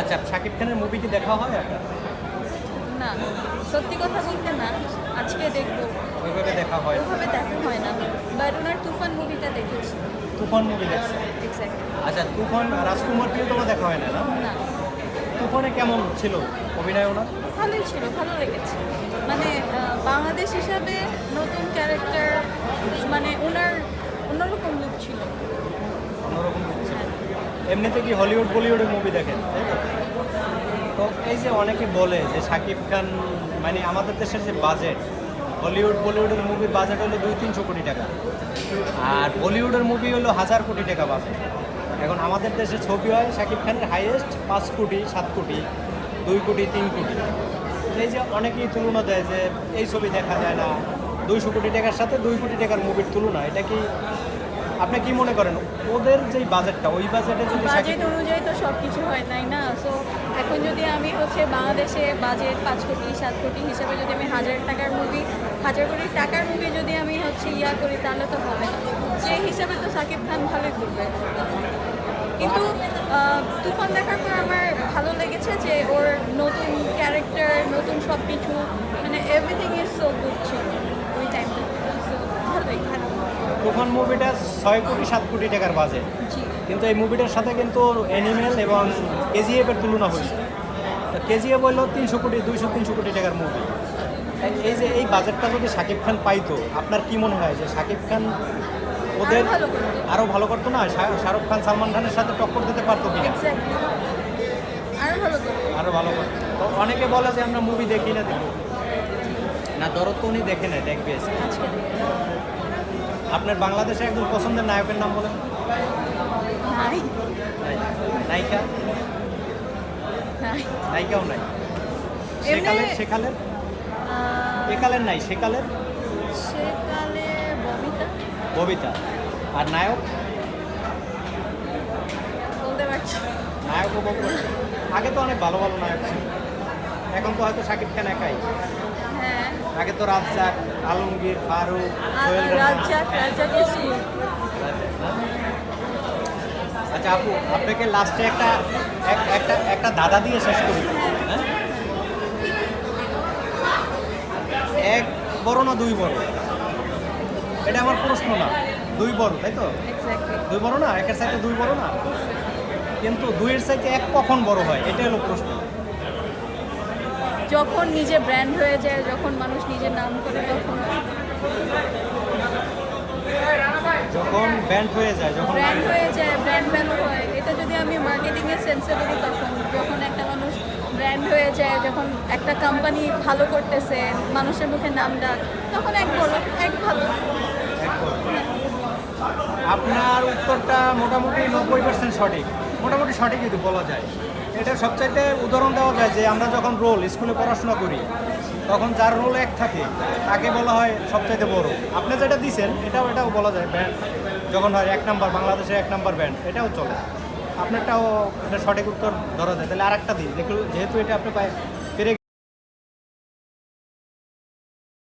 আচ্ছা শাকিব খানের মুভি কি দেখা হয় আপনার? না সত্যি কথা বলতে না আজকে দেখব। ওইভাবে দেখা হয় না। ওভাবে দেখা হয় না। বাট ওনার তুফান মুভিটা দেখেছি। তুফান মুভি দেখছে আচ্ছা তুফান রাজকুমার কেউ তোমার দেখা হয় না না? তুফানে কেমন ছিল অভিনয় ওনার? ভালোই ছিল ভালো লেগেছে। মানে বাংলাদেশ হিসাবে নতুন ক্যারেক্টার মানে ওনার অন্যরকম লুক ছিল। অন্যরকম। এমনিতে কি হলিউড বলিউডের মুভি দেখেন? তো এই যে অনেকে বলে যে শাকিব খান মানে আমাদের দেশের যে বাজেট হলিউড বলিউডের মুভির বাজেট হলো দুই, তিনশো কোটি টাকা। আর বলিউডের মুভি হলো হাজার কোটি টাকা বাজেট এখন আমাদের দেশে ছবি হয় শাকিব খানের হাইয়েস্ট পাঁচ কোটি, সাত কোটি, দুই কোটি, তিন কোটি। এই যে অনেকেই তুলনা দেয় যে এই ছবি দেখা যায় না। দুইশো কোটি টাকার সাথে দুই কোটি টাকার মুভির তুলনা। এটা কি আপনি কি মনে করেন ওদের যেই বাজেটটা ওই বাজেটে যদি বাজেট অনুযায়ী তো সব কিছু হয় তাই না? সো এখন যদি আমি হচ্ছে বাংলাদেশে বাজেট পাঁচ কোটি সাত কোটি হিসাবে যদি আমি হাজার টাকার মুভি হাজার কোটি টাকার মুভি যদি আমি হচ্ছে ইয়া করি তাহলে তো হবে না। সেই হিসাবে তো সাকিব খান ভালোই করবে। কিন্তু তুফান দেখার পর আমার ভালো লেগেছে যে ওর নতুন ক্যারেক্টার নতুন সব কিছু মানে এভরিথিং ইজ সো গুড ছিল ওই টাইমটা সো ভালোই খারাপ তুফান মুভিটা ছয় কোটি সাত কোটি টাকার বাজেট কিন্তু এই মুভিটার সাথে কিন্তু অ্যানিমেল এবং কেজিএফ এর তুলনা হয়েছে। তো কেজিএফ হইল তিনশো কোটি দুইশো তিনশো কোটি টাকার মুভি এই যে এই বাজেটটা যদি শাকিব খান পাইতো আপনার কি মনে হয় যে শাকিব খান ওদের আরও ভালো করতো। আরও ভালো করতো না? শাহরুখ খান সালমান খানের সাথে টক্কর দিতে পারতো কিনা? আরও ভালো করতো। তো অনেকে বলে যে আমরা মুভি দেখি না দেখো। না দরদ তো উনি দেখে নেয় দেখবে। আপনার বাংলাদেশে একজন পছন্দের নায়কের নাম বলেন। নায়িকা? নায়িকাও নাই। সেকালের আহ, একালের নাই সেকালের? সেকালে ববিতা। ববিতা। আর নায়ক? বলতে পারছি। নায়কও আগে তো অনেক ভালো ভালো নায়ক ছিল। এখন তো হয়তো শাকিব খান একাই। হ্যাঁ। আগে তো রাজ্জাক আলমগীর ফারুক আচ্ছা আপু আপনাকে লাস্টে একটা এক- একটা একটা দাদা দিয়ে শেষ করি। হ্যাঁ? এক বড় না দুই বড়? এটা আমার প্রশ্ন না। দুই বড় তাই তো? দুই বড় না? একের সাইডে দুই বড় না? কিন্তু দুইয়ের সাইডে এক কখন বড় হয়? এটা হলো প্রশ্ন। যখন নিজে ব্র্যান্ড হয়ে যায় যখন মানুষ নিজের নাম করে তখন যখন ব্যান্ড হয়ে যায় যখন ব্র্যান্ড হয়ে যায় ব্র্যান্ড ভ্যালু হয়। এটা যদি আমি মার্কেটিং এর সেন্সে বলি তখন যখন একটা মানুষ ব্র্যান্ড হয়ে যায় যখন একটা কোম্পানি ভালো করতেছে মানুষের মুখে নাম ডাক তখন এক বলো এক ভালো। আপনার উত্তরটা মোটামুটি নব্বই পার্সেন্ট সঠিক। মোটামুটি সঠিক যদি বলা যায়। এটা সবচাইতে উদাহরণ দেওয়া যায় যে আমরা যখন রোল স্কুলে পড়াশোনা করি, তখন যার রোল এক থাকে, তাকে বলা হয় সবচাইতে বড়। আপনি যেটা দিছেন, এটাও এটাও বলা যায় ব্যান্ড যখন হয় এক নাম্বার বাংলাদেশের এক নাম্বার ব্যান্ড এটাও চলে। আপনারটাও এটা সঠিক উত্তর ধরা যায়। তাহলে আর একটা দিন, যেহেতু এটা আপনি পাই